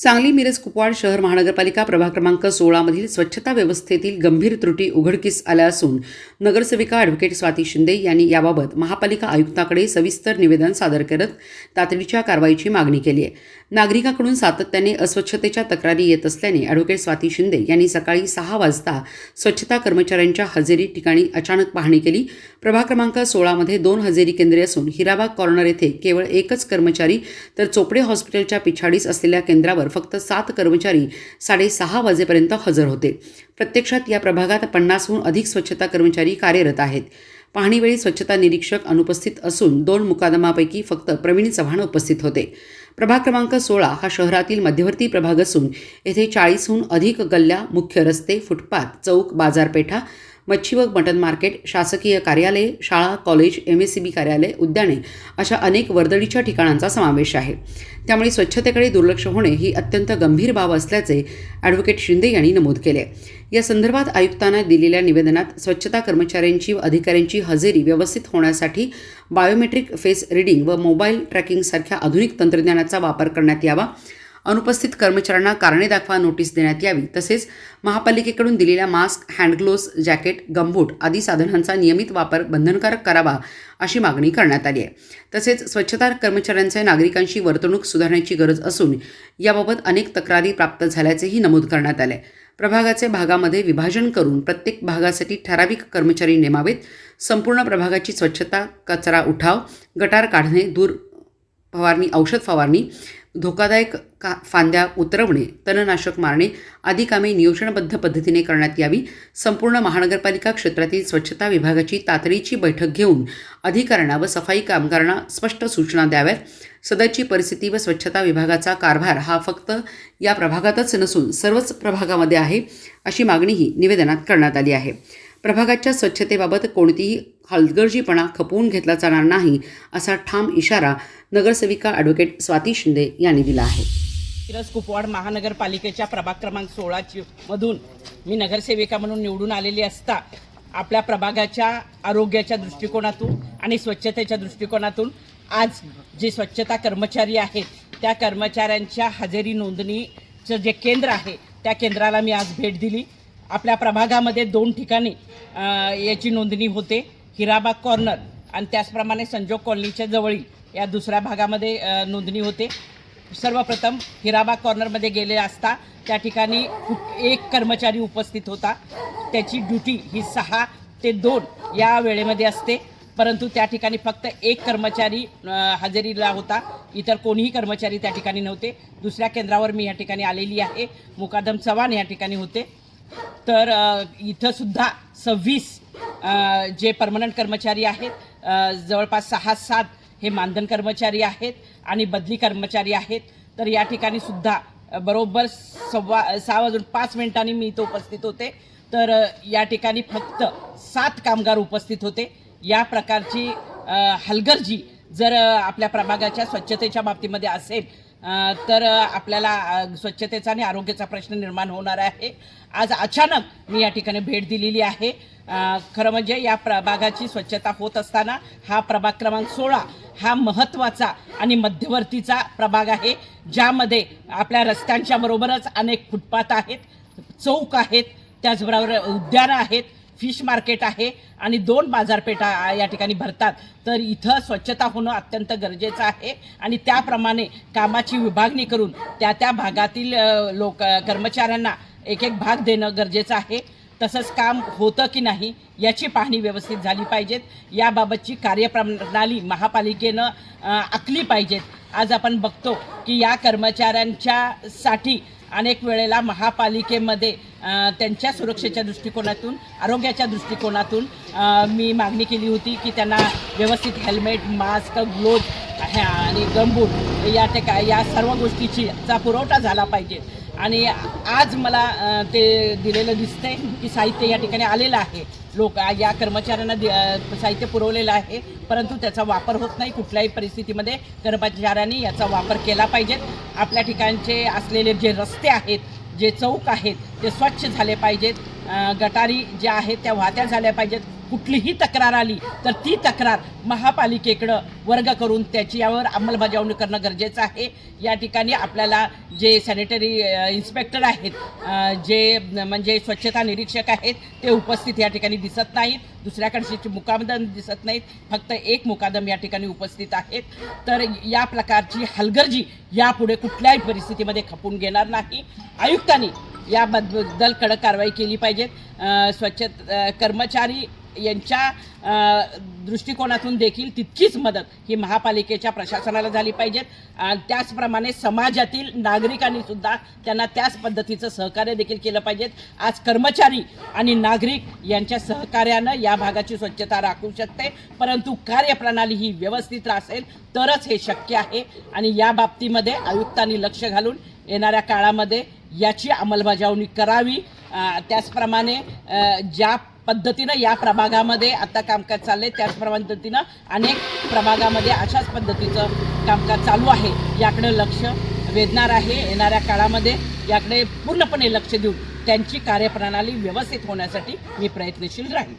सांगली मिरज कुपवाड शहर महानगरपालिका प्रभाग क्रमांक सोळामधील स्वच्छता व्यवस्थेतील गंभीर त्रुटी उघडकीस आल्या असून नगरसेविका ॲडव्होकेट स्वाती शिंदे यांनी याबाबत महापालिका आयुक्ताकडे सविस्तर निवेदन सादर करत तातडीच्या कारवाईची मागणी केली आहे. नागरिकांकडून सातत्याने अस्वच्छतेच्या तक्रारी येत असल्याने ॲडव्होकेट स्वाती शिंदे यांनी सकाळी सहा वाजता स्वच्छता कर्मचाऱ्यांच्या हजेरी ठिकाणी अचानक पाहणी केली. प्रभाग क्रमांक सोळामध्ये दोन हजेरी केंद्रे असून हिराबाग कॉर्नर येथे केवळ एकच कर्मचारी तर चोपडे हॉस्पिटलच्या पिछाडीस असलेल्या केंद्रावर फक्त सात कर्मचारी साडेसहा वाजेपर्यंत हजर होते. प्रत्यक्षात या प्रभागात पन्नासहून अधिक स्वच्छता कर्मचारी कार्यरत आहेत. पाहणीवेळी स्वच्छता निरीक्षक अनुपस्थित असून दोन मुकादमापैकी फक्त प्रवीण चव्हाण उपस्थित होते. प्रभाग क्रमांक सोळा हा शहरातील मध्यवर्ती प्रभाग असून येथे चाळीसहून अधिक गल्ल्या मुख्य रस्ते फुटपाथ चौक बाजारपेठा मच्छी व मटन मार्केट शासकीय कार्यालये शाळा college M S C B कार्यालय उद्याने अशा अनेक वर्दळीच्या ठिकाणांचा समावेश आहे. त्यामुळे स्वच्छतेकडे दुर्लक्ष होणे ही अत्यंत गंभीर बाब असल्याचे ॲडव्होकेट शिंदे यांनी नमूद केले. या संदर्भात आयुक्तांना दिलेल्या निवेदनात स्वच्छता कर्मचाऱ्यांची व अधिकाऱ्यांची हजेरी व्यवस्थित होण्यासाठी बायोमेट्रिक फेस रिडिंग व मोबाईल ट्रॅकिंगसारख्या आधुनिक तंत्रज्ञानाचा वापर करण्यात यावा अनुपस्थित कर्मचाऱ्यांना कारणे दाखवा नोटीस देण्यात यावी. तसेच महापालिकेकडून दिलेल्या मास्क हँडग्लोव्ज जॅकेट गमबूट आदी साधनांचा नियमित वापर बंधनकारक करावा अशी मागणी करण्यात आली आहे. तसेच स्वच्छता कर्मचाऱ्यांचे नागरिकांशी वर्तणूक सुधारण्याची गरज असून याबाबत अनेक तक्रारी प्राप्त झाल्याचेही नमूद करण्यात आले प्रभागाचे भागामध्ये विभाजन करून प्रत्येक भागासाठी ठराविक कर्मचारी नेमावेत. संपूर्ण प्रभागाची स्वच्छता कचरा उठाव गटार काढणे दूर फवारणी औषध फवारणी धोकादायक का फांद्या उतरवणे तणनाशक मारणे आदी कामे नियोजनबद्ध पद्धतीने करण्यात यावी. संपूर्ण महानगरपालिका क्षेत्रातील स्वच्छता विभागाची तातडीची बैठक घेऊन अधिकाऱ्यांना व सफाई कामगारांना स्पष्ट सूचना द्याव्यात. सदरची परिस्थिती व स्वच्छता विभागाचा कारभार हा फक्त या प्रभागातच नसून सर्वच प्रभागामध्ये आहे अशी मागणीही निवेदनात करण्यात आली आहे. प्रभागाच्या स्वच्छतेबाबत कोणतीही हलगर्जीपणा खपवून घेतला जाणार नाही असा ठाम इशारा नगरसेविका ॲडव्होकेट स्वाती शिंदे यांनी दिला आहे. मिरज कुपवाड महानगरपालिकेच्या प्रभाग क्रमांक सोळाची मधून मी नगरसेविका म्हणून निवडून आलेली असता आपल्या प्रभागाच्या आरोग्याच्या दृष्टिकोनातून आणि स्वच्छतेच्या दृष्टिकोनातून आज जे स्वच्छता कर्मचारी आहेत त्या कर्मचाऱ्यांच्या हजेरी नोंदणीचं जे केंद्र आहे त्या केंद्राला मी आज भेट दिली. आपल्या प्रभागामध्ये दोन ठिकाणी याची नोंदणी होते. हिराबाग कॉर्नर आणि त्याचप्रमाणे संजोग कॉलनीच्या जवळी या दुसऱ्या भागामध्ये नोंदणी होते. सर्वप्रथम हिराबाग कॉर्नरमध्ये गेले असता त्या ठिकाणी एक कर्मचारी उपस्थित होता. त्याची ड्युटी ही सहा ते दोन या वेळेमध्ये असते. परंतु त्या ठिकाणी फक्त एक कर्मचारी हजेरीला होता. इतर कोणीही कर्मचारी त्या ठिकाणी नव्हते. दुसऱ्या केंद्रावर मी या ठिकाणी आलेली आहे. मुकादम चव्हाण या ठिकाणी होते. तर इथं सुद्धा सव्वीस जे परमनंट कर्मचारी आहेत जवळपास सहा सात हे मानधन कर्मचारी आहेत आणि बदली कर्मचारी आहेत. तर या ठिकाणी सुद्धा बरोबर सव्वा सहा वाजून पाच मिनिटांनी मी इथं उपस्थित होते. तर या ठिकाणी फक्त सात कामगार उपस्थित होते. या प्रकारची हलगर्जी जर आपल्या प्रभागाच्या स्वच्छतेच्या बाबतीमध्ये असेल तर आपल्याला स्वच्छतेचा आणि आरोग्याचा प्रश्न निर्माण होणार आहे. आज अचानक मी या ठिकाणी भेट दिलेली आहे. खरं म्हणजे या प्रभागाची स्वच्छता होत असताना हा प्रभाग क्रमांक सोळा हा महत्त्वाचा आणि मध्यवर्तीचा प्रभाग आहे ज्यामध्ये आपल्या रस्त्यांच्या बरोबरच अनेक फुटपाथ आहेत चौक आहेत त्याचबरोबर उद्यानं आहेत फिश मार्केट आहे आणि दोन बाजारपेठा या ठिकाणी भरतात. तर इथं स्वच्छता होणं अत्यंत गरजेचं आहे आणि त्याप्रमाणे कामाची विभागणी करून त्या त्या भागातील लोक कर्मचाऱ्यांना एक एक भाग देणं गरजेचं आहे. तसंच काम होतं की नाही याची पाहणी व्यवस्थित झाली पाहिजेत. याबाबतची कार्यप्रणाली महापालिकेनं आखली पाहिजेत. आज आपण बघतो की या कर्मचाऱ्यांच्यासाठी अनेक वेळेला महापालिकेमध्ये त्यांच्या सुरक्षेच्या दृष्टिकोनातून आरोग्याच्या दृष्टिकोनातून मी मागणी केली होती की त्यांना व्यवस्थित हेल्मेट मास्क ग्लोव्ज आणि गमबूट या ठिका या सर्व गोष्टीची चा पुरवठा झाला पाहिजे. आणि आज मला ते दिलेलं दिसतंय की साहित्य या ठिकाणी आलेलं आहे. लोक या कर्मचाऱ्यांना दि- साहित्य पुरवलेलं आहे परंतु त्याचा वापर होत नाही कुठल्याही परिस्थितीमध्ये. कर्मचाऱ्यांनी याचा वापर केला पाहिजेत आपल्या ठिकाणचे असलेले जे रस्ते आहेत जे चौक आहेत ते स्वच्छ झाले पाहिजेत. गटारी ज्या आहेत त्या वाहत्या झाल्या पाहिजेत. कुठलीही तक्रार आली तर ती तक्रार महापालिकेकडं वर्ग करून त्याची यावर अंमलबजावणी करणं गरजेचं आहे. या ठिकाणी आपल्याला जे सॅनिटरी इन्स्पेक्टर आहेत जे म्हणजे स्वच्छता निरीक्षक आहेत ते उपस्थित या ठिकाणी दिसत नाहीत. दुसऱ्याकडचे मुकादम दिसत नाहीत. फक्त एक मुकादम या ठिकाणी उपस्थित आहेत. तर या प्रकारची हलगर्जी यापुढे कुठल्याही परिस्थितीमध्ये खपून घेणार नाही. आयुक्तांनी याबद्दल कडक कारवाई केली पाहिजेत स्वच्छ कर्मचारी यांच्या दृष्टिकोनातून देखील तितकीच मदत ही महापालिकेच्या प्रशासनाला झाली पाहिजेत. त्याचप्रमाणे समाजातील नागरिकांनी सुद्धा त्यांना त्याच पद्धतीचं सहकार्य देखील केलं पाहिजेत. आज कर्मचारी आणि नागरिक यांच्या सहकार्यानं या भागाची स्वच्छता राखू शकते. परंतु कार्यप्रणाली ही व्यवस्थित असेल तरच हे शक्य आहे. आणि या बाबतीमध्ये आयुक्तांनी लक्ष घालून येणाऱ्या काळामध्ये याची अंमलबजावणी करावी. त्याचप्रमाणे ज्या पद्धतीनं या प्रभागामध्ये आता कामकाज चाललंय. त्याच पद्धतीनं अनेक प्रभागामध्ये अशाच पद्धतीचं कामकाज चालू आहे. याकडे लक्ष वेधणार आहे. येणाऱ्या काळामध्ये याकडे पूर्णपणे लक्ष देऊन त्यांची कार्यप्रणाली व्यवस्थित होण्यासाठी मी प्रयत्नशील राहील